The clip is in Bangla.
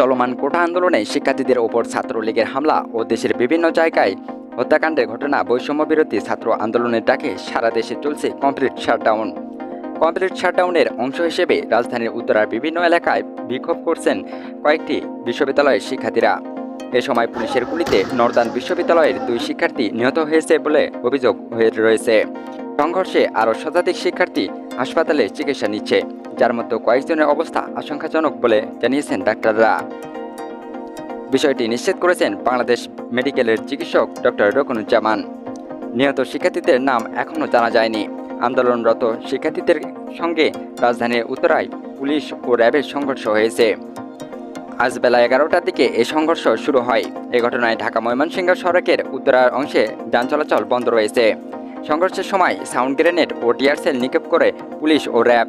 চলমান কোটা আন্দোলনে শিক্ষার্থীদের ওপর ছাত্রলীগের হামলা ও দেশের বিভিন্ন জায়গায় হত্যাকাণ্ডের ঘটনা বৈষম্য বিরোধী ছাত্র আন্দোলনের ডাকে সারা দেশে চলছে কমপ্লিট শাটডাউন। কমপ্লিট শাটডাউনের অংশ হিসেবে রাজধানীর উত্তরার বিভিন্ন এলাকায় বিক্ষোভ করছেন কয়েকটি বিশ্ববিদ্যালয়ের শিক্ষার্থীরা। এ সময় পুলিশের গুলিতে নর্দান বিশ্ববিদ্যালয়ের দুই শিক্ষার্থী নিহত হয়েছে বলে অভিযোগ হয়ে রয়েছে। সংঘর্ষে আরও শতাধিক শিক্ষার্থী হাসপাতালে চিকিৎসা নিচ্ছে। যার মধ্যে কয়েকজনের অবস্থা আশঙ্কাজনক বলে জানিয়েছেন ডাক্তাররা। বিষয়টি নিশ্চিত করেছেন বাংলাদেশ মেডিকেলের চিকিৎসক ডক্টর রকনুজ্জামান। নিহত শিক্ষার্থীদের নাম এখনও জানা যায়নি। আন্দোলনরত শিক্ষার্থীদের সঙ্গে রাজধানীর উত্তরায় পুলিশ ও র্যাবের সংঘর্ষ হয়েছে। আজ বেলা এগারোটার দিকে এই সংঘর্ষ শুরু হয়। এ ঘটনায় ঢাকা ময়মনসিংহ সড়কের উত্তরার অংশে যান চলাচল বন্ধ রয়েছে। সংঘর্ষের সময় সাউন্ড গ্রেনেড ও টিয়ারসেল নিক্ষেপ করে পুলিশ ও র্যাব।